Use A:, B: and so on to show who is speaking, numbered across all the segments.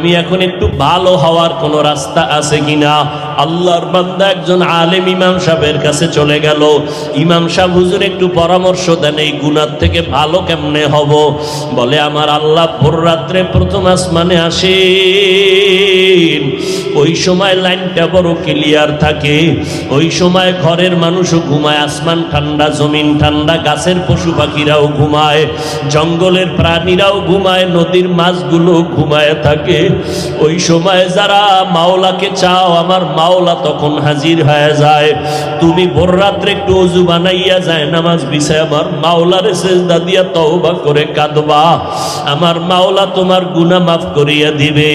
A: আমি এখন একটু ভালো হওয়ার কোন রাস্তা আছে কিনা? আল্লাহর বান্দা একজন আলেম ইমাম সাহেবের কাছে চলে গেল। ইমাম সাহেব হুজুর একটু পরামর্শ দেন, এই গুণার থেকে ভালো কেমনে হব? বলে, আমার আল্লাহ ভোর রাত্রে প্রথম আসমানে আসেন। ওই সময় লাইনটা বড় ক্লিয়ার থাকে। ওই সময় ঘরের মানুষও ঘুমায়, আসমান ঠান্ডা, জমিন ঠান্ডা, গাছের পশু পাখিরাও ঘুমায়, জঙ্গলের প্রাণীরাও ঘুমায়, নদীর মাছগুলো ঘুমায় থাকে। ওই সময় যারা মাওলাকে চাও, আমার মাওলা তখন হাজির হয়ে যায়। তুমি ভোর রাত্রে একটু অজু বানাইয়া যায়, নামাজ বিষয় আমার মাওলারে সেজদা দিয়া তওবা করে কাঁদবা। আমার মাওলা তোমার গুনাহ মাফ করিয়া দিবে।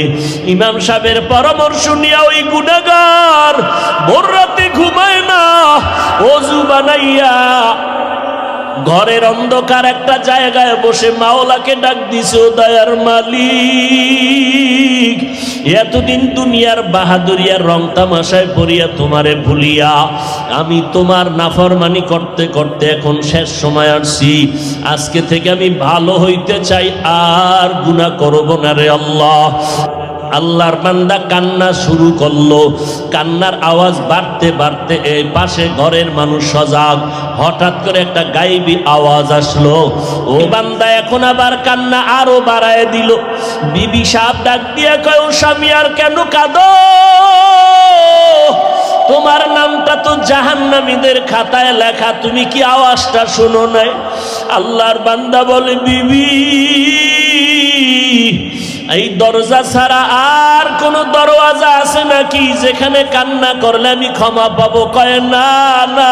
A: ইমাম সাহেবের পরামর্শ নিয়া ওই গুনাহগার ভোর রাতে ঘুমায় না, অজু বানাইয়া ঘরের অন্ধকার একটা জায়গায় বসে মাওলাকে ডাক দিছে দয়ার মালিক, এতদিন দুনিয়ার বাহাদুরিয়ার রং তামাশায় পড়িয়া তোমারে ভুলিয়া, আমি তোমার নাফরমানি করতে করতে এখন শেষ সময় আসছি। আজকে থেকে আমি ভালো হইতে চাই, আর গুনাহ করব না রে আল্লাহ। আল্লাহর বান্দা কান্না শুরু করল। কান্নার আওয়াজ বাড়তে বাড়তে এই পাশে ঘরের মানুষ সজাগ। হঠাৎ করে একটা গাইবি আওয়াজ আসলো। ও বান্দা, এখন আবার কান্না আরও বাড়ায় দিল। বিবি সাহেব ডাক দিয়ে কয় স্বামী, আর কেন কাঁদো? তোমার নামটা তো জাহান্নামীদের খাতায় লেখা। তুমি কি আওয়াজটা শোনো নাই? আল্লাহর বান্দা বলে, বিবি এই দরজা ছাড়া আর কোন দরওয়াজা আছে নাকি? যেখানে কান্না করলে আমি ক্ষমা পাবো? কয় না না।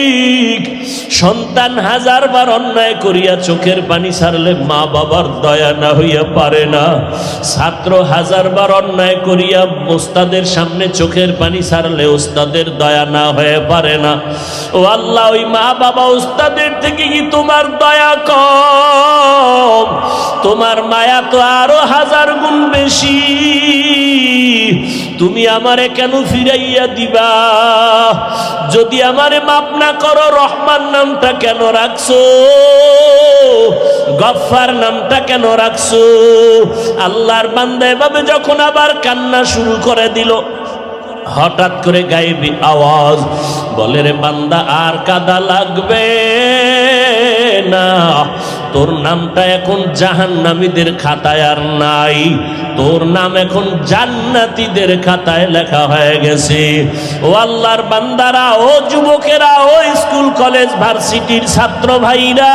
A: সন্তান হাজার বার অন্যায় করিয়া চোখের পানি ছাড়লে মা বাবার দয়া না হইয়া পারে না। ছাত্র হাজার বার অন্যায় করিয়া ওস্তাদের সামনে চোখের পানি ছাড়লে ওস্তাদের দয়া না হয়ে পারে না। ও আল্লাহ, ওই মা বাবা ওস্তাদের থেকে কি তোমার দয়া কম? তোমার মায়া তো আরও হাজার গুণ বেশি। তুমি আমারে কেন ফিরাইয়া দিবা? যদি আমারে মাপ না করো, রহমান নামটা কেন রাখছো? গফার নামটা কেন রাখছো? আল্লাহর বান্দা এভাবে যখন আবার কান্না শুরু করে দিল, হঠাৎ করে গাইবি আওয়াজ বলে, রে বান্দা, আর কাদা লাগবে না। তোর নামটা এখন জাহান্নামীদের খাতায় আর নাই। তোর নাম এখন জান্নাতীদের খাতায় লেখা হয়ে গেছে। ও আল্লাহর বান্দারা, ও যুবকেরা, ও স্কুল, কলেজ, ভার্সিটির ছাত্র ভাইরা,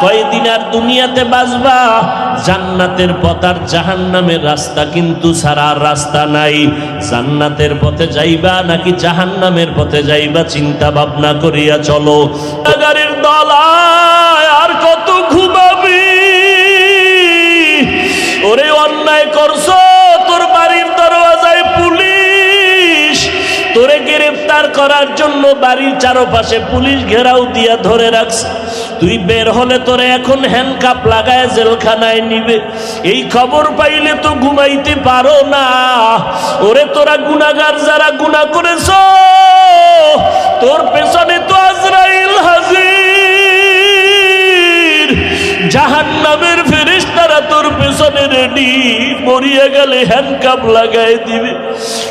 A: কয়দিন আর দুনিয়াতে বাঁচবা? জান্নাতের পথ আর জাহান্নামের রাস্তা কিন্তু ছাড়ার রাস্তা নাই। জান্নাতের পথে যাইবা নাকি জাহান্নামের পথে যাইবা, চিন্তা ভাবনা করিয়া চলো। গাড়ির তোরে গ্রেফতার করার জন্য বাড়ির চারপাশে পুলিশ ঘেরাও দিয়া ধরে রাখছে। তুই বের হলে তোরে এখন হ্যান্ডকাপ লাগায় জেলখানায় নিবে। এই খবর পাইলে তো ঘুমাইতে পারো না। ওরে তোরা গুনাগার যারা গুনাহ করেছ, তোর পেছনে তো আজরাইল হাজির। জাহান্নামের ফেরেশতারা তোর পেছনে রেডি মরিয়া গেলে হ্যান্ডকাপ লাগাই দিবে।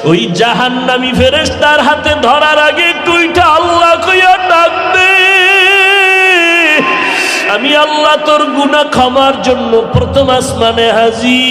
A: ওই জাহান্নামি ফেরেশতার হাতে ধরার আগে তুইটা আল্লাহ কইয়া ডাক দে। আমি আল্লাহ তোর গুনা ক্ষমার জন্য প্রথম আসমানে হাজির।